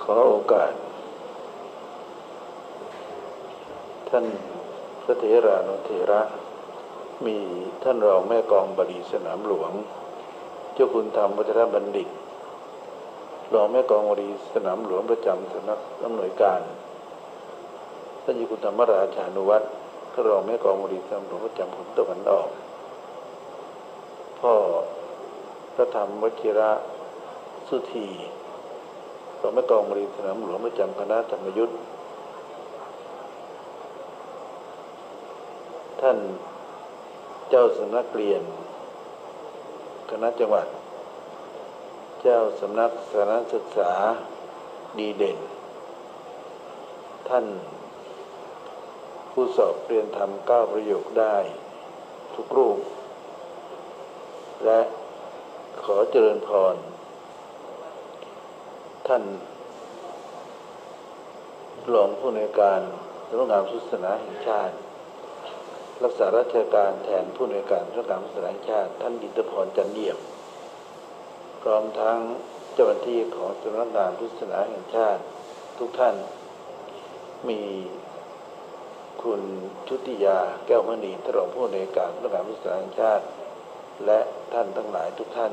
ขอโอกาส ท่านพระเถรานุเถระ มีท่านรองแม่กองบดีสนามหลวง เจ้าคุณธรรมวัฒนบัณฑิตรองแม่กองบดีสนามหลวงประจำสำนักอำนวยการ ท่านเจ้าคุณธรรมราชานุวัตรรองแม่กองบดีสนามหลวงประจำผลตะวันออก พ่อพระธรรมวชิระสุธี รองแม่กองบดีสนามหลวงประจำคณะธรรมยุทธ์ท่านเจ้าสำนักเรียน คณะจังหวัด เจ้าสำนักสารศึกษาดีเด่น ท่านผู้สอบเรียนทำก้าประโยคได้ทุกรูป และขอเจริญพร ท่านรองผู้ในการสำนักงานพุทธศาสนาแห่งชาติ รักษาราชการแทนผู้ในการสำนักงานพุทธศาสนาแห่งชาติ ท่านดิตพรจันเยี่ยมพร้อมทั้งเจ้าหน้าที่ของสำนักงานพุทธศาสนาแห่งชาติ ทุกท่านมีคุณชุติยาแก้วมณีท่านรองผู้ในการสำนักงานพุทธศาสนาแห่งชาติ และท่านทั้งหลายทุกท่าน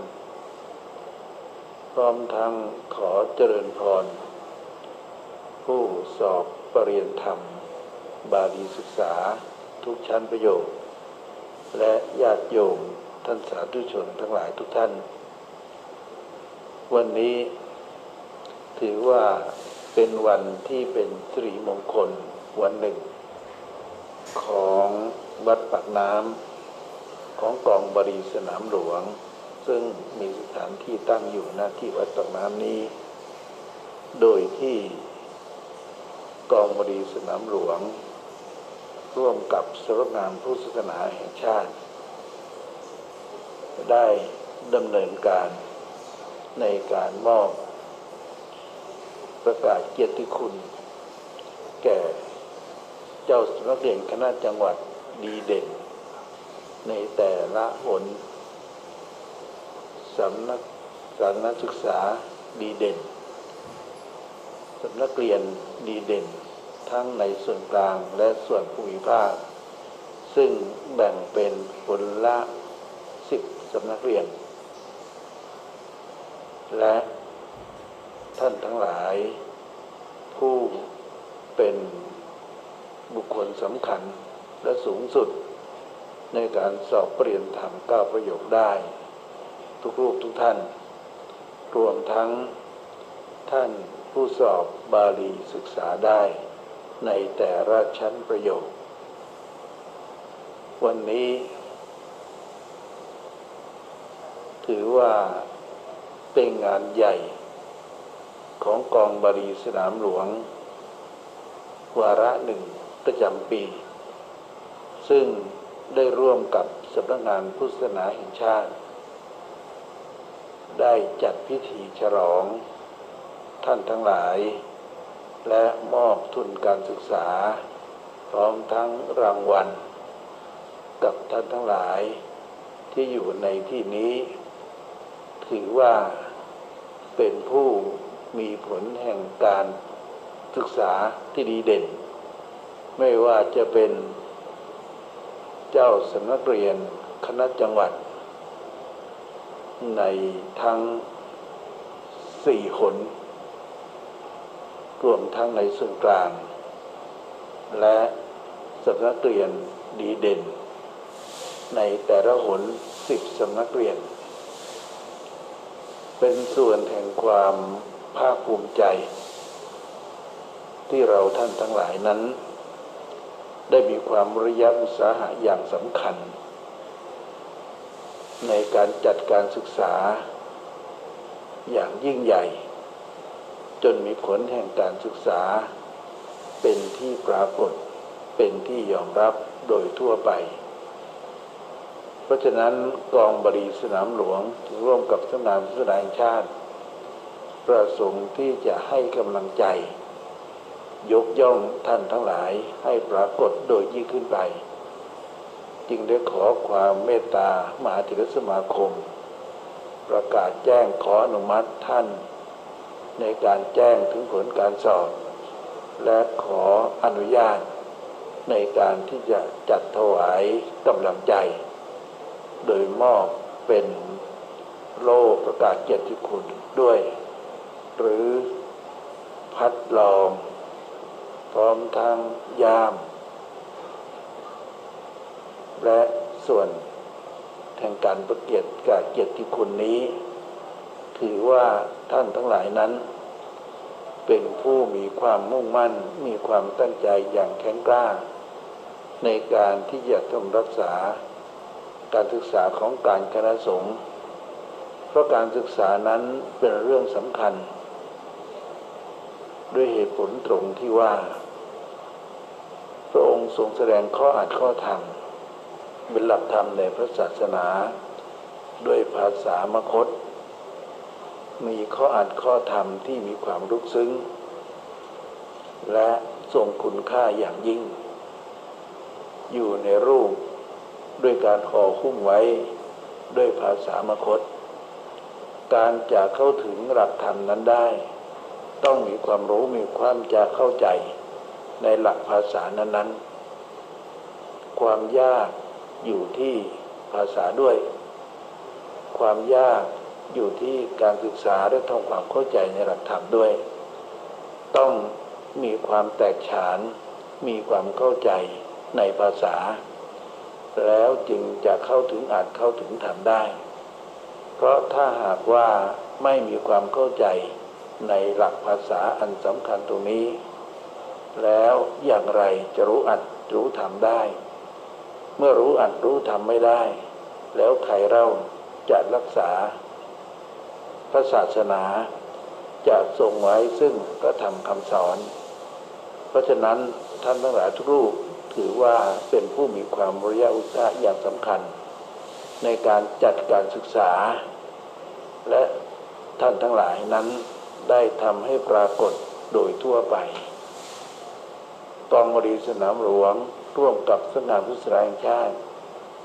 ร้อมทั้งขอเจริญพร ผู้สอบปรริญญาธรรม บาลีศึกษาทุกชั้นประโยชน์และญาติโยมท่านสาธุชนทั้งหลายทุกท่าน วันนี้ถือว่าเป็นวันที่เป็นสิริมงคลวันหนึ่ง ของวัดปากน้ำของกองบริสนามหลวง ซึ่งมีสถานที่ตั้งอยู่หน้าที่วัดปากน้ำนี้ โดยที่กองบดีสนามหลวง ร่วมกับสำนักงานผู้ศาสนาแห่งชาติ ได้ดำเนินการในการมอบ ประกาศเกียรติคุณ แก่เจ้าสำนักเรียนคณะจังหวัดดีเด่น ในแต่ละหน สำนักสารนักศึกษาดีเด่นสำนักเรียนดีเด่น ทั้งในส่วนกลางและส่วนภูมิภาค ซึ่งแบ่งเป็นคนละสิบสำนักเรียน และท่านทั้งหลาย ผู้เป็นบุคคลสำคัญและสูงสุดในการสอบเปลี่ยนธรรมก้าวประโยคได้ ทุกรูปทุกท่าน รวมทั้งท่านผู้สอบบาลีศึกษาได้ในแต่ละชั้นประโยค วันนี้ ถือว่าเป็นงานใหญ่ของกองบาลีสนามหลวง วาระหนึ่งประจำปี ซึ่งได้ร่วมกับสำนักงานพุทธศาสนาแห่งชาติ ได้จัดพิธีฉลองท่านทั้งหลาย และมอบทุนการศึกษา พร้อมทั้งรางวัล กับท่านทั้งหลายที่อยู่ในที่นี้ ถือว่าเป็นผู้มีผลแห่งการศึกษาที่ดีเด่น ไม่ว่าจะเป็นเจ้าสำนักเรียนคณะจังหวัด ในทั้งสี่หนรวมทั้งในส่วนกลาง และสำนักเรียนดีเด่น ในแต่ละหนสิบสำนักเรียน เป็นส่วนแห่งความภาคภูมิใจ ที่เราท่านทั้งหลายนั้น ได้มีความระยะอุตสาหะอย่างสำคัญ ในการจัดการศึกษา อย่างยิ่งใหญ่ จนมีผลแห่งการศึกษา เป็นที่ปรากฏเป็นที่ยอมรับโดยทั่วไป เพราะฉะนั้นกองบดีสนามหลวงร่วมกับสนานพุทธศาสนาชาติ ประสงค์ที่จะให้กำลังใจ ยกย่องท่านทั้งหลายให้ปรากฏโดยยิ่งขึ้นไป จึงได้ขอความเมตตามหาเถรสมาคม ประกาศแจ้งขออนุมัติท่าน ในการแจ้งถึงผลการสอบ และขออนุญาต ในการที่จะจัดถวายกำลังใจ โดยมอบเป็นโล่ประกาศเกียรติคุณด้วย หรือพัดลมพร้อมทั้งยาม และส่วนแห่งการประเกียรติกาเกียรติคุณนี้ ถือว่าท่านทั้งหลายนั้น เป็นผู้มีความมุ่งมั่น มีความตั้งใจอย่างแข็งกล้า ในการที่จะต้องรักษาการศึกษาของการคณะสงฆ์เพราะการศึกษานั้นเป็นเรื่องสำคัญ ด้วยเหตุผลตรงที่ว่า พระองค์ทรงแสดงข้ออัดข้อธรรม เป็นหลักธรรมในพระศาสนา ด้วยภาษามคต มีข้ออัดข้อธรรมที่มีความลึกซึ้ง และทรงคุณค่าอย่างยิ่ง อยู่ในรูปด้วยการห่อหุ้มไว้ด้วยภาษามคต การจะเข้าถึงหลักธรรมนั้นได้ ต้องมีความรู้มีความจะเข้าใจในหลักภาษานั้นๆ ความยาก อยู่ที่ภาษาด้วย ความยากอยู่ที่การศึกษาและทำความเข้าใจในหลักธรรมด้วย ต้องมีความแตกฉาน มีความเข้าใจในภาษา แล้วจึงจะเข้าถึงอาจเข้าถึงธรรมได้ เพราะถ้าหากว่าไม่มีความเข้าใจในหลักภาษาอันสำคัญตรงนี้ แล้วอย่างไรจะรู้อัดรู้ทำได้ เมื่อรู้อัดรู้ทำไม่ได้ แล้วใครเล่าจะรักษา พระศาสนาจะทรงไว้ซึ่งพระธรรมคำสอน เพราะฉะนั้นท่านทั้งหลายทุกรูปถือว่าเป็นผู้มีความวิริยะอุตสาหะอย่างสำคัญ ในการจัดการศึกษา และท่านทั้งหลายนั้นได้ทำให้ปรากฏโดยทั่วไปกองบดีสนามหลวง ร่วมกับสนามพุทธศาสนาแห่งชาติ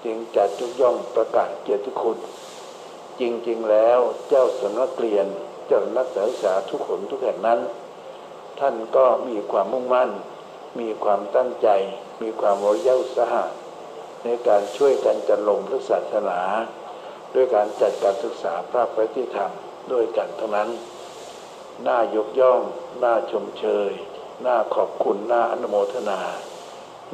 จึงจัดจุกย่องประกาศเกียรติคุณ จริงๆแล้วเจ้าสำนักเรียนเจ้านักศึกษาทุกคนทุกแห่งนั้น ท่านก็มีความมุ่งมั่น มีความตั้งใจ มีความวิริยะอุตสาหะในการช่วยกันจัดลงพระศาสนา ด้วยการจัดการศึกษาพระปฏิธรรมด้วยกันเท่านั้น น่ายกย่อง น่าชมเชย น่าขอบคุณ น่าอนุโมทนา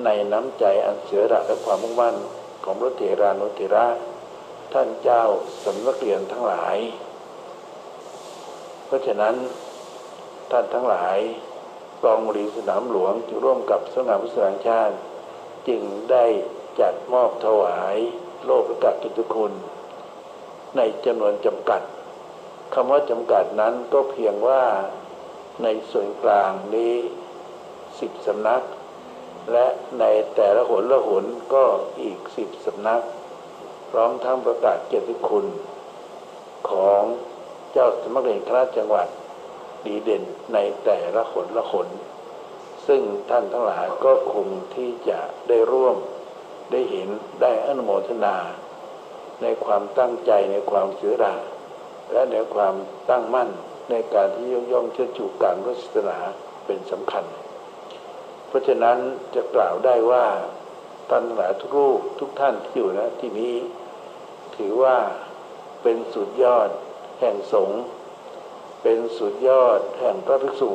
ในน้ำใจอันเสือระและความมุ่งมั่นของพระเถรานุเถระท่านเจ้าสำนักเรียนทั้งหลาย เพราะฉะนั้นท่านทั้งหลายกองบริสนามหลวงที่ร่วมกับสำนักพุทธศาสาแห่งชาติ จึงได้จัดมอบถวายโลกประกาศกิจคุณ ในจำนวนจำกัดคำว่าจำกัดนั้นก็เพียงว่าในส่วนกลางนี้สิบสำนัก และในแต่ละหนละหนก็อีกสิบสำนัก พร้อมทั้งประกาศเกียรติคุณ ของเจ้าสมัครเรียนคณะจังหวัดดีเด่นในแต่ละหนละหนซึ่งท่านทั้งหลายก็คงที่จะได้ร่วมได้เห็นได้อนุโมทนา ในความตั้งใจในความเสือราและในความตั้งมั่นในการที่ยกย่องเชิดชูการพระศนาเป็นสำคัญ เพราะฉะนั้นจะกล่าวได้ว่าท่านหลายทุกรูปทุกท่านที่อยู่นะที่นี้ ถือว่าเป็นสุดยอดแห่งสงฆ์เป็นสุดยอดแห่งพระภิกษุ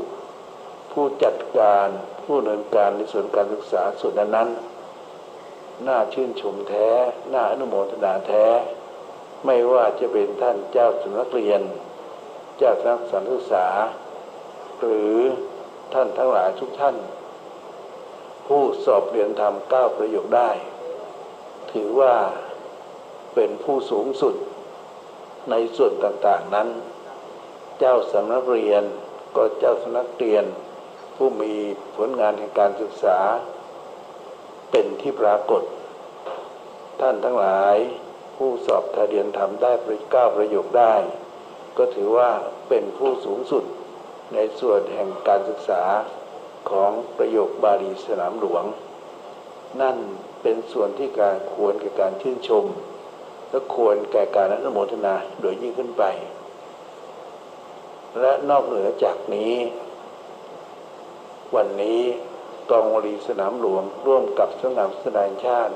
ผู้จัดการผู้ดำเนินการในส่วนการศึกษาส่วนนั้นๆน่าชื่นชมแท้น่าอนุโมทนาแท้ ไม่ว่าจะเป็นท่านเจ้าสำนักเรียน เจ้าสนักศึกษา หรือท่านทั้งหลายทุกท่าน ผู้สอบเรียนธรรมก้าประโยคได้ ถือว่าเป็นผู้สูงสุดในส่วนต่างๆนั้น เจ้าสำนักเรียนก็เจ้าสำนักเรียน ผู้มีผลงานแห่งการศึกษา เป็นที่ปรากฏ ท่านทั้งหลายผู้สอบทะเรียนทำได้ประก้าประโยคได้ ก็ถือว่าเป็นผู้สูงสุดในส่วนแห่งการศึกษา ของประโยคบาลีสนามหลวง นั่นเป็นส่วนที่การควรแก่การชื่นชม และควรแก่การอนุโมทนาโดยยิ่งขึ้นไป และนอกเหนือจากนี้ วันนี้กองวลีสนามหลวงร่วมกับสนักแสดงชาติ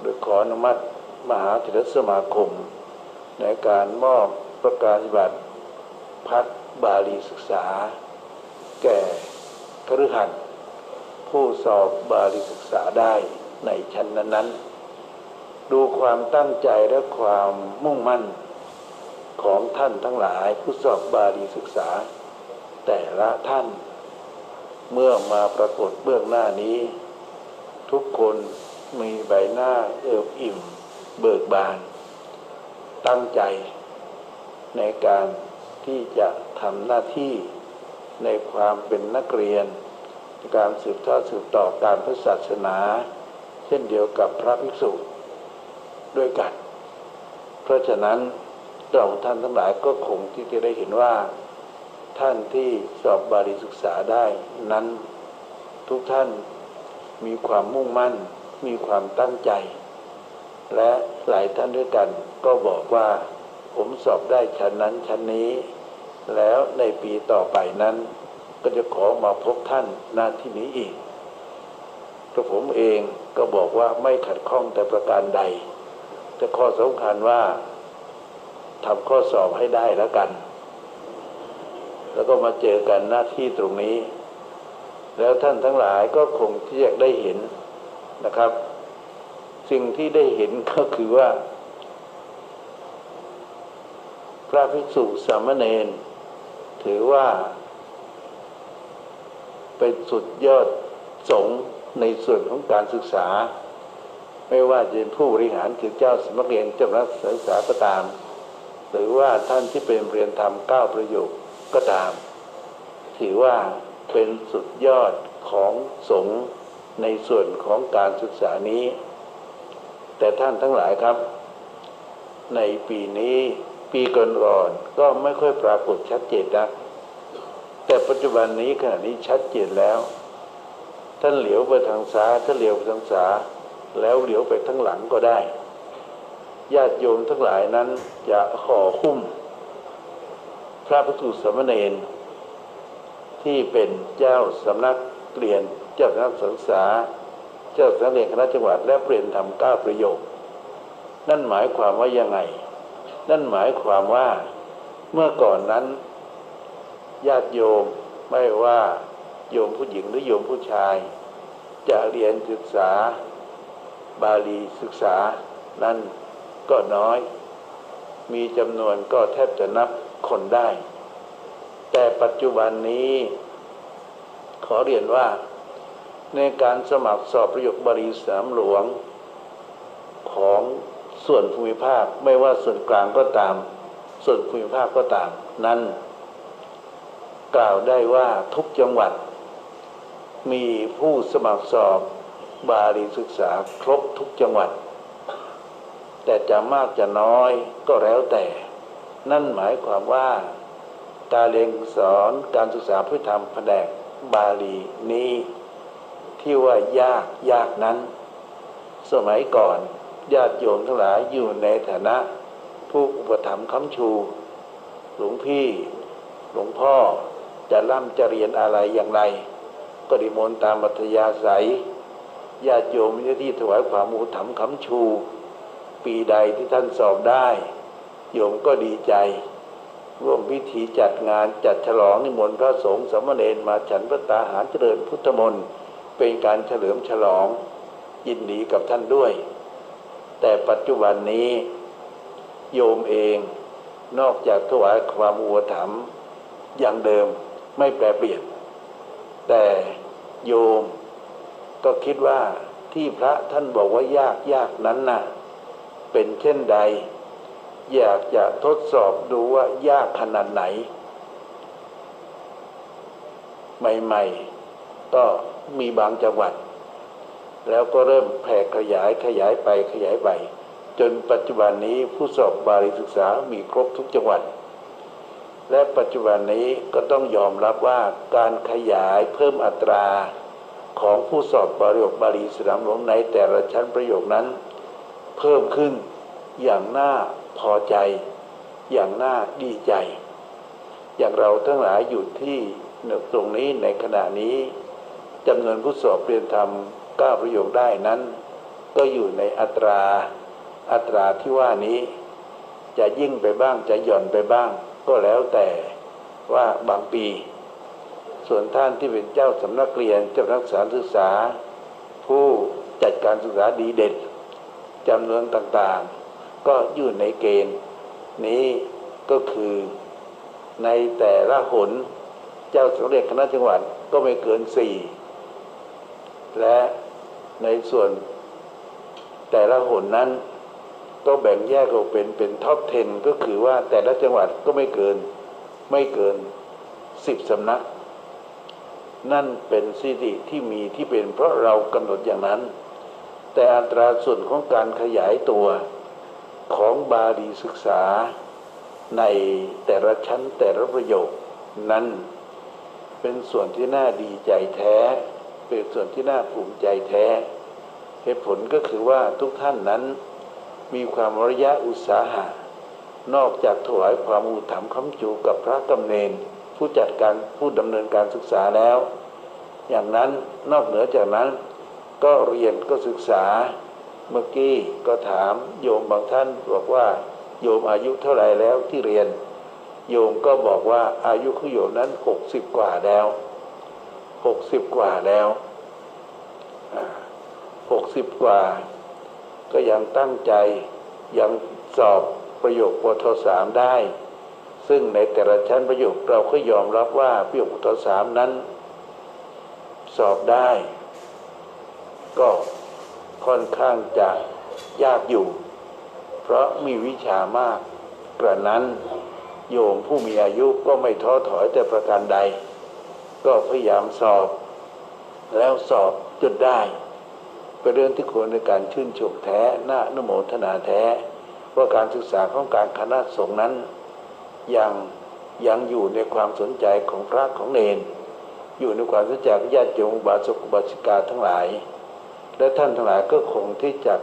โดยขออนุมัติมหาเถรสมาคม ในการมอบประกาศบัตรพัฒบาลีศึกษา แก่ คฤหัสผู้สอบบาลีศึกษาได้ในชั้นนั้นๆ ดูความตั้งใจและความมุ่งมั่นของท่านทั้งหลายผู้สอบบาลีศึกษา แต่ละท่าน เมื่อมาปรากฏเบื้องหน้านี้ ทุกคนมีใบหน้าเอิบอิ่ม เบิกบาน ตั้งใจในการที่จะทำหน้าที่ ในความเป็นนักเรียน การสืบทอดสืบต่อการพระศาสนา เช่นเดียวกับพระภิกษุด้วยกัน เพราะฉะนั้นเราท่านทั้งหลายก็คงที่จะได้เห็นว่า ท่านที่สอบบาลีศึกษาได้นั้นทุกท่านมีความมุ่งมั่น มีความตั้งใจ และหลายท่านด้วยกันก็บอกว่า ผมสอบได้ชั้นนั้นชั้นนี้ แล้วในปีต่อไปนั้น ก็จะขอมาพบท่านหน้าที่นี้อีกกระผมเองก็บอกว่าไม่ขัดข้องแต่ประการใดแต่ข้อสำคัญว่าทำข้อสอบให้ได้แล้วกัน แล้วก็มาเจอกันหน้าที่ตรงนี้ แล้วท่านทั้งหลายก็คงที่จะได้เห็นนะครับ สิ่งที่ได้เห็นก็คือว่า พระภิกษุสามเณร ถือว่า เป็นสุดยอดสงในส่วนของการศึกษา ไม่ว่าจะเป็นผู้บริหารคือเจ้าสมัครเรียนเจ้านักศึกษาก็ตาม หรือว่าท่านที่เป็นเรียนธรรมเก้าประโยคก็ตาม ถือว่าเป็นสุดยอดของสงในส่วนของการศึกษานี้ แต่ท่านทั้งหลายครับ ในปีนี้ ปีก่อนๆก็ไม่ค่อยปรากฏชัดเจนนะแต่ปัจจุบันนี้ขณะนี้ชัดเจนแล้ว ท่านเหลียวไปทางซ้ายท่านเหลียวไปทางขวาแล้วเหลียวไปทั้งหลังก็ได้ ญาติโยมทั้งหลายนั้นจะห่อหุ้ม พระภิกษุสามเณรที่เป็นเจ้าสำนักเรียนเจ้าสำนักศึกษา เจ้าสำนักเรียนคณะจังหวัดและเปลี่ยนทำก้าประโยค นั่นหมายความว่ายังไง นั่นหมายความว่าเมื่อก่อนนั้น ญาติโยมไม่ว่าโยมผู้หญิงหรือโยมผู้ชาย จะเรียนศึกษาบาลีศึกษานั้นก็น้อย มีจำนวนก็แทบจะนับคนได้ แต่ปัจจุบันนี้ ขอเรียนว่า ในการสมัครสอบประโยคบาลีสามหลวงของ ส่วนภูมิภาคไม่ว่าส่วนกลางก็ตาม ส่วนภูมิภาคก็ตาม นั้น กล่าวได้ว่าทุกจังหวัด มีผู้สมัครสอบบาลีศึกษาครบทุกจังหวัด แต่จะมากจะน้อยก็แล้วแต่ นั่นหมายความว่าการเรียนสอนการศึกษาเพื่อทำแผนกบาลีนี้ ที่ว่ายากยากนั้น สมัยก่อน ญาติโยมทั้งหลายอยู่ในฐานะ ผู้อุปถัมภ์ค้ำชู หลวงพี่ หลวงพ่อจะร่ำจะเรียนอะไรอย่างไร ก็ดิมนตามอัธยาศัยญาติโยมมีหน้าที่ถวายความอุปถัมภ์ค้ำชู ปีใดที่ท่านสอบได้ โยมก็ดีใจ ร่วมพิธีจัดงานจัดฉลองนิมนต์พระสงฆ์สมเณรมาฉันพระตาหารเจริญพุทธมนต์เป็นการเฉลิมฉลองยินดีกับท่านด้วย แต่ปัจจุบันนี้โยมเองนอกจากถวายความอุปถัมภ์อย่างเดิมไม่แปรเปลี่ยน แต่โยมก็คิดว่าที่พระท่านบอกว่ายากยากนั้นน่ะ เป็นเช่นใด อยากจะทดสอบดูว่ายากขนาดไหน ใหม่ ๆ ก็มีบางจังหวัด แล้วก็เริ่มแผ่ขยายขยายไปขยายไปจนปัจจุบันนี้ผู้สอบบาลีศึกษามีครบทุกจังหวัด และปัจจุบันนี้ก็ต้องยอมรับว่าการขยายเพิ่มอัตราของผู้สอบบาลีบาลีสนามหลวงในแต่ละชั้นประโยคนั้น เพิ่มขึ้นอย่างน่าพอใจ อย่างน่าดีใจ อย่างเราทั้งหลายอยู่ที่ตรงนี้ในขณะนี้ จำนวนผู้สอบเรียนธรรมเก้าประโยคได้นั้น ก็อยู่ในอัตราอัตราที่ว่านี้ จะยิ่งไปบ้างจะหย่อนไปบ้าง ก็แล้วแต่ว่าบางปี ส่วนท่านที่เป็นเจ้าสำนักเรียนเจ้านักษาศึกษา ผู้จัดการศึกษาดีเด่นจำนวนต่างๆ ก็อยู่ในเกณฑ์ นี้ก็คือในแต่ละหน เจ้าสมเด็จคณะจังหวัดก็ไม่เกินสี่ และในส่วนแต่ละหนนั้นก็แบ่งแยกออกเป็นเป็นท็อป 10 ก็คือว่าแต่ละจังหวัดก็ไม่เกินไม่เกินสิบสำนัก นั่นเป็นสิริที่มีที่เป็นเพราะเรากำหนดอย่างนั้น แต่อัตราส่วนของการขยายตัวของบาลีศึกษาในแต่ละชั้นแต่ละประโยคนั้นเป็นส่วนที่น่าดีใจแท้ เป็นส่วนที่น่าภูมิใจแท้ เหตุผลก็คือว่าทุกท่านนั้นมีความระยะอุตสาหะ นอกจากถวายความอุถมคำจูกับพระกำเนนผู้จัดการผู้ดำเนินการศึกษาแล้ว อย่างนั้นนอกเหนือจากนั้น ก็เรียนก็ศึกษาเมื่อกี้ก็ถามโยมบางท่านบอกว่า โยมอายุเท่าไหร่แล้วที่เรียน โยมก็บอกว่าอายุของโยมนั้นหกสิบกว่าแล้ว หกสิบกว่าแล้วหกสิบกว่า ก็ยังตั้งใจยังสอบประโยคปทสามได้ ซึ่งในแต่ละชั้นประโยคเราก็ยอมรับว่าประโยคปทสามนั้น สอบได้ ก็ค่อนข้างจะยากอยู่ เพราะมีวิชามาก กระนั้นโยมผู้มีอายุก็ไม่ท้อถอยแต่ประการใด ก็พยายามสอบ แล้วสอบจนได้ เป็นเรื่องที่ควรในการชื่นชมแท้หน่านุโมทนาแท้ ว่าการศึกษาของการคณะสงฆ์นั้นยังยังอยู่ในความสนใจของพระของเนน อยู่ในความสนใจของญาติโยมบาสกบาสิกาทั้งหลาย และท่านทั้งหลายก็คงที่จะ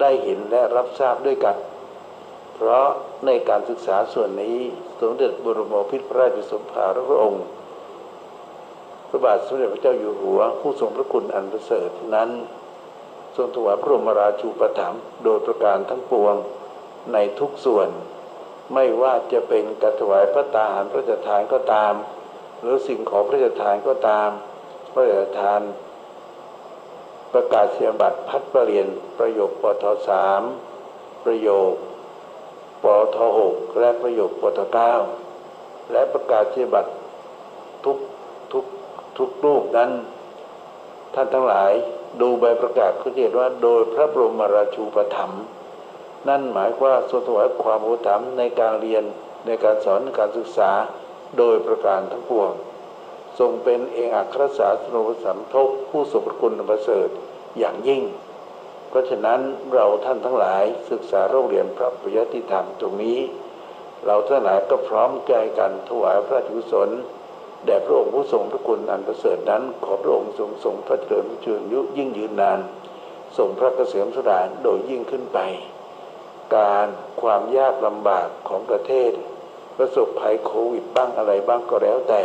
ได้เห็นและรับทราบด้วยกัน เพราะในการศึกษาส่วนนี้สมเด็จบรมโอภิพระราชสมภารพระองค์ ระบาทสมเด็จพระเจ้าอยู่หัว ผู้ทรงพระคุณอันประเสริฐนั้น ทรงถวายพระบรมราชูปถัมภ์โดยประการทั้งปวงในทุกส่วน ไม่ว่าจะเป็นการถวายพระตาหารพระราชทานก็ตาม หรือสิ่งของพระราชทานก็ตาม พระราชทาน ประกาศเสียบัตรพัดประเรียนประโยคปทสามประโยคปทหกและประโยคปทเก้าและประกาศเสียบัตร ทุกรูปนั้น ท่านทั้งหลายดูใบประกาศเขาเรียกว่า โดยพระบรมราชูปถัมภ์นั่นหมายว่าทรงถวายความอุถัมภ์ในการเรียนในการสอนในการศึกษาโดยประการทั้งปวง ทรงเป็นเอกอัครศาสนปสัมทกผู้ทรงพรคุณประเสริฐอย่างยิ่ง เพราะฉะนั้นเราท่านทั้งหลายศึกษาโรงเรียนพระปริยติธรรมตรงนี้ เราทั้งหลายก็พร้อมใจกันถวายพระกุศล แด่พระองค์ผู้ทรงพระคุณอันประเสริฐนั้น ขอพระองค์ทรงทรงพระเจริญเจริญยุยิ่งยืนนานทรงพระเกษมสดานโดยยิ่งขึ้นไป การความยากลำบากของประเทศ ประสบภัยโควิดบ้างอะไรบ้างก็แล้วแต่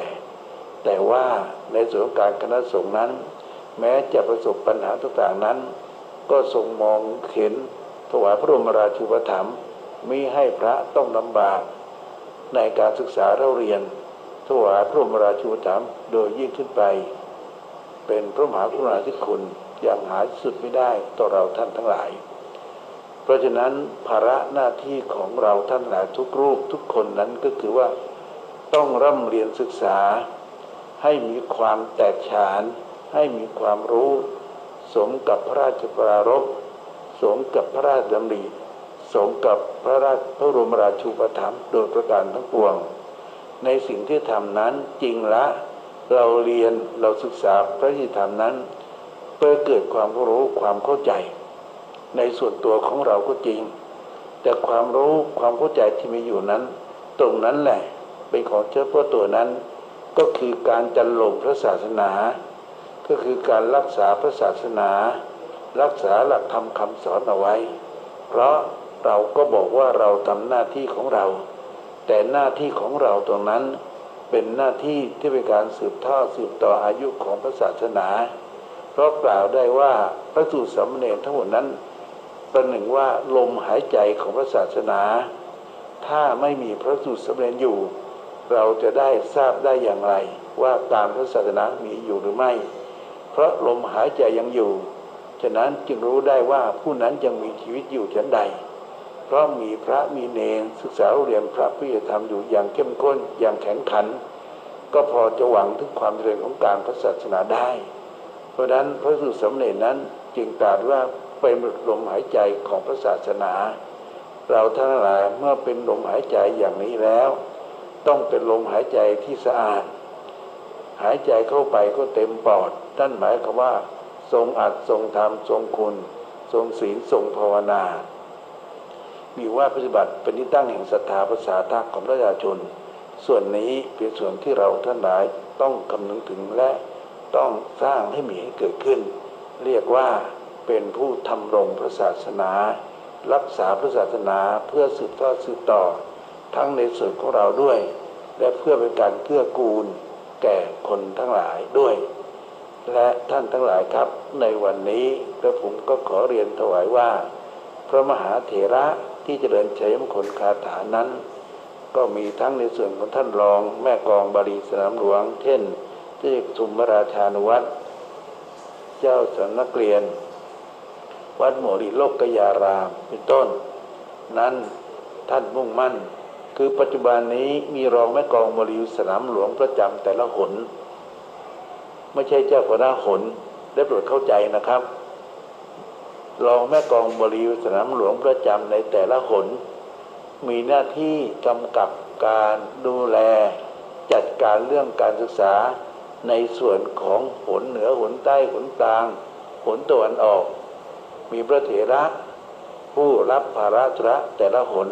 แต่ว่าในส่วนของการคณะสงฆ์นั้น แม้จะประสบปัญหาต่างๆนั้น ก็ทรงมองเห็นถวายพระบรมราชูปถัมภ์มิให้พระต้องลำบากในการศึกษาเราเรียน ถวายพระบรมราชูปถัมภ์โดยยิ่งขึ้นไป เป็นพระมหากรุณาธิคุณอย่างหาสุดไม่ได้ต่อเราท่านทั้งหลาย เพราะฉะนั้นภาระหน้าที่ของเราท่านหลายทุกรูปทุกคนนั้นก็คือว่าต้องร่ำเรียนศึกษา ให้มีความแตกฉาน ให้มีความรู้ สมกับพระราชปรารภสมกับพระราชดำริสมกับพระราชพระบรมราชูปถัมภ์โดยประการทั้งปวง ในสิ่งที่ทำนั้นจริงละ เราเรียนเราศึกษาพระธรรมนั้น เพื่อเกิดความรู้ความเข้าใจ ในส่วนตัวของเราก็จริง แต่ความรู้ความเข้าใจที่มีอยู่นั้น ตรงนั้นแหละเป็นของเจ้าพ่อตัวนั้น ก็คือการจันลงพระศาสนา ก็คือการรักษาพระศาสนา รักษาหลักธรรมคำสอนเอาไว้ เพราะเราก็บอกว่าเราทำหน้าที่ของเรา แต่หน้าที่ของเราตรงนั้นเป็นหน้าที่ที่เป็นการสืบทอดสืบต่ออายุของพระศาสนา เพราะกล่าวได้ว่าพระสูตรสามเณรทั้งหมดนั้น ประหนึ่งว่าลมหายใจของพระศาสนา ถ้าไม่มีพระสูตรสามเณรอยู่ เราจะได้ทราบได้อย่างไร ว่าการพระศาสนามีอยู่หรือไม่ เพราะลมหายใจยังอยู่ ฉะนั้นจึงรู้ได้ว่าผู้นั้นยังมีชีวิตอยู่ฉันใด เพราะมีพระมีเนรศึกษาเรียนพระพิธรรมอยู่อย่างเข้มข้นอย่างแข็งขัน ก็พอจะหวังถึงความเจริญของการพระศาสนาได้ เพราะนั้นพระสุสมเณรนั้นจึงตรัสว่าเป็นลมหายใจของพระศาสนา เราทั้งหลายเมื่อเป็นลมหายใจอย่างนี้แล้ว ต้องเป็นลมหายใจที่สะอาด หายใจเข้าไปก็เต็มปอดนั่นหมายความว่า ทรงอัดทรงธรรมทรงคุณ ทรงศีลทรงภาวนา มีว่าปฏิบัติเป็นที่ตั้งแห่งศรัทธาภาษาทักของประชาชน ส่วนนี้เป็นส่วนที่เราท่านหลายต้องคำนึงถึงและต้องสร้างให้มีให้เกิดขึ้น เรียกว่าเป็นผู้ทำรงพระศาสนา รักษาพระศาสนาเพื่อสืบทอดสืบต่อ ทั้งในส่วนของเราด้วย และเพื่อเป็นการเกื้อกูล แก่คนทั้งหลายด้วย และท่านทั้งหลายครับ ในวันนี้กระผมก็ขอเรียนถวายว่า พระมหาเถระ ที่เจริญชัยมงคลคาถานั้น ก็มีทั้งในส่วนของท่านรองแม่กองบาลีสนามหลวง เช่นที่สุมราชานุวัตรเจ้าสำนักเรียน วัดโมริโลกกยารามเป็นต้น นั้นท่านมุ่งมั่น คือปัจจุบันนี้มีรองแม่กองบาลีสนามหลวงประจำแต่ละหน ไม่ใช่เจ้าคณะหนได้โปรดเข้าใจนะครับ รองแม่กองบริวสนามหลวงประจำในแต่ละหน มีหน้าที่กำกับการดูแล จัดการเรื่องการศึกษาในส่วนของหนเหนือหนใต้หนกลางหนตะวันออก มีพระเถระ ผู้รับภาระระแต่ละหน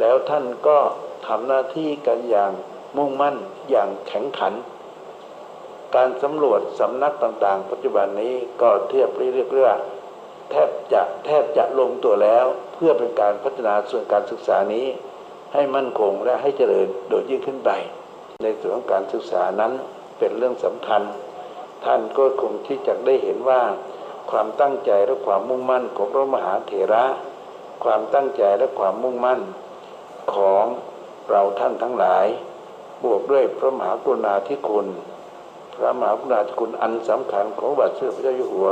แล้วท่านก็ทำหน้าที่กันอย่างมุ่งมั่นอย่างแข็งขัน การสำรวจสำนักต่างๆ ปัจจุบันนี้ก็เทียบเรียกเรื่อ แทบจะแทบจะลงตัวแล้ว เพื่อเป็นการพัฒนาส่วนการศึกษานี้ ให้มั่นคงและให้เจริญโดยยิ่งขึ้นไป ในส่วนของการศึกษานั้นเป็นเรื่องสำคัญ ท่านก็คงที่จะได้เห็นว่า ความตั้งใจและความมุ่งมั่นของพระมหาเถระ ความตั้งใจและความมุ่งมั่นของเราท่านทั้งหลาย บวกด้วยพระมหากรุณาธิคุณ พระมหากรุณาธิคุณอันสำคัญของบาทสมเด็จพระเจ้าอยู่หัว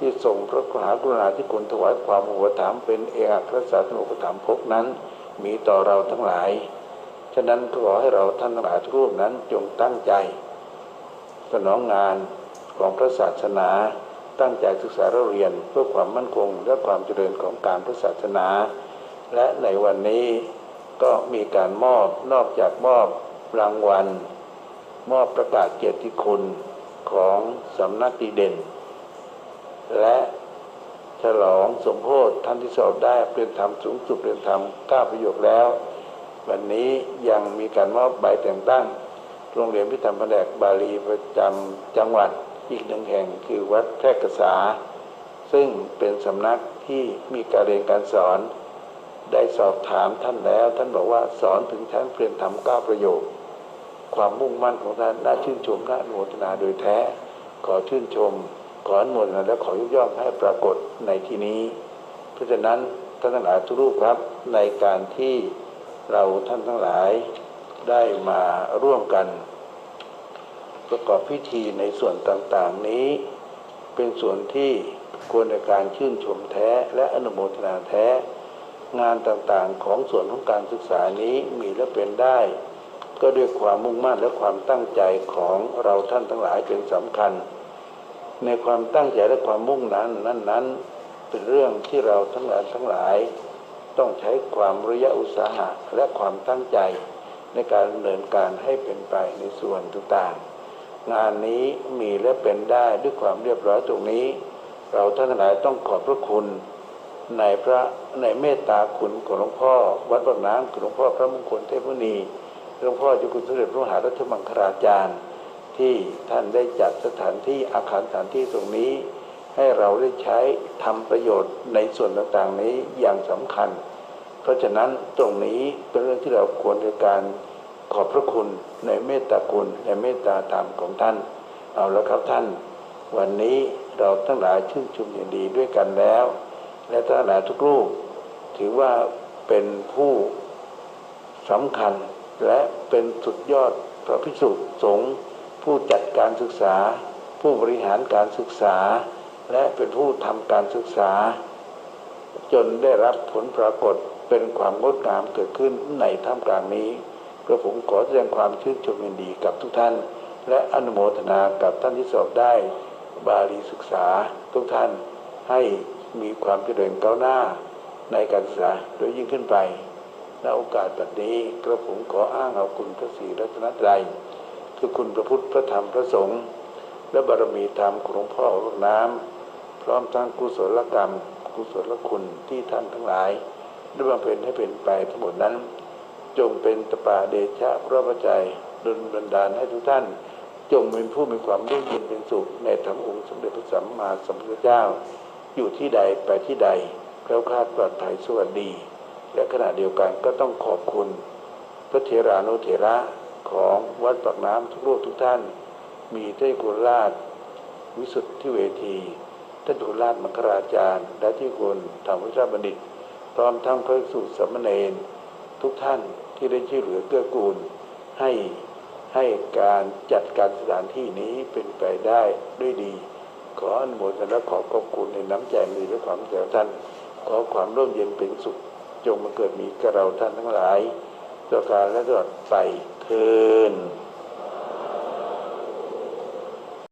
ที่ทรงพระมหากรุณาธิคุณถวายความอุปถัมภ์เป็นเอกอัครศาสนุปถัมภกนั้น มีต่อเราทั้งหลาย ฉะนั้นขอให้เราท่านทั้งหลายทุกรูปนั้นจงตั้งใจ สนองงานของพระศาสนา ตั้งใจศึกษาเราเรียนเพื่อความมั่นคงและความเจริญของการพระศาสนา และในวันนี้ก็มีการมอบนอกจากมอบรางวัล มอบประกาศเกียรติคุณของสำนักดีเด่น และฉลองสมโพธิท่านที่สอบได้เปลี่ยนธรรมสูงสุดเปลี่ยนธรรมก้าประโยคแล้ว วันนี้ยังมีการมอบใบแต่งตั้ง โรงเรียนพิธรรมแผนกบาลีประจำจังหวัดอีกหนึ่งแห่งคือวัดแพร่กษา ซึ่งเป็นสำนักที่มีการเรียนการสอน ได้สอบถามท่านแล้ว ท่านบอกว่าสอนถึงชั้นเปลี่ยนธรรมก้าประโยค ความมุ่งมั่นของท่านน่าชื่นชมน่าโมทนาโดยแท้ขอชื่นชม ขออนุโมทนาและขอยกย่องให้ปรากฏในที่นี้ เพราะฉะนั้นท่านทั้งหลายทุกรูปครับในการที่เราท่านทั้งหลายได้มาร่วมกัน ประกอบพิธีในส่วนต่างๆนี้ เป็นส่วนที่ควรในการชื่นชมแท้และอนุโมทนาแท้ งานต่างๆของส่วนของการศึกษานี้มีและเป็นได้ ก็ด้วยความมุ่งมั่นและความตั้งใจของเราท่านทั้งหลายเป็นสำคัญ ในความตั้งใจและความมุ่งนั้นนั้นนั้นเป็นเรื่องที่เราทั้งหลายทั้งหลาย ต้องใช้ความระยะอุตสาหะและความตั้งใจในการดำเนินการให้เป็นไปในส่วนต่างๆ งานนี้มีและเป็นได้ด้วยความเรียบร้อยตรงนี้ เราท่านทั้งหลายต้องขอบพระคุณในพระในเมตตาคุณของหลวงพ่อ วัดปากน้ำของหลวงพ่อพระมงคลเทพมุนีหลวงพ่อจ้าคุณสมเด็จพระมหารัชมังคลาจารย์ ที่ท่านได้จัดสถานที่อาคารสถานที่ตรงนี้ ให้เราได้ใช้ทำประโยชน์ในส่วนต่างๆนี้อย่างสำคัญ เพราะฉะนั้นตรงนี้เป็นเรื่องที่เราควรในการขอบพระคุณในเมตตาคุณในเมตตาธรรมของท่าน เอาล้วครับท่าน วันนี้เราทั้งหลายชื่นชมอย่างดีด้วยกันแล้ว และทั้งหลายทุกรูป ถือว่าเป็นผู้สำคัญและเป็นสุดยอดพระภิกษุสงฆ์ ผู้จัดการศึกษา ผู้บริหารการศึกษา และเป็นผู้ทำการศึกษา จนได้รับผลปรากฏเป็นความงดงามเกิดขึ้นในท่ามกลางนี้กระผมขอแสดงความชื่นชมยินดีกับทุกท่าน และอนุโมทนากับท่านที่สอบได้ บาลีศึกษาทุกท่านให้มีความเจริญก้าวหน้าในการศึกษาโดยยิ่งขึ้นไปณโอกาสแบบนี้กระผมขออ้างเอาคุณพระศรีรัตนตรัย คือคุณพระพุทธพระธรรมพระสงฆ์และบารมีธรรมของหลวงพ่อพระน้ำพร้อมทั้งกุศลกรรม กุศลคุณที่ท่านทั้งหลายได้บำเพ็ญให้เป็นไปทั้งหมดนั้น จงเป็นตปาเดชะพระประจัยดลบันดาลให้ทุกท่าน จงเป็นผู้มีความร่มเย็นเป็นสุขในธรรมองค์สมเด็จพระสัมมาสัมพุทธเจ้า อยู่ที่ใดไปที่ใดแล้วคลาดปลอดภัยสวัสดี และขณะเดียวกันก็ต้องขอบคุณ พระเถรานุเถระ ของวัดปากน้ำทุกรูปทุกท่าน มีเทพกุลราชวิสุทธิเวทีท่านดุราชมังคราจารย์ และที่คุณธรรมวิชาบัณฑิต พร้อมทั้งพระภิกษุสามเณรทุกท่านที่ได้ช่วยเหลือเกื้อกูล ให้ให้การจัดการสถานที่นี้เป็นไปได้ด้วยดี ขออนุโมทนาขอขอบคุณในน้ำใจมีและความแก่ท่าน ขอความร่มเย็นเป็นสุข จงมาเกิดมีกับเราท่านทั้งหลายต่อการและตลอดไป เทิน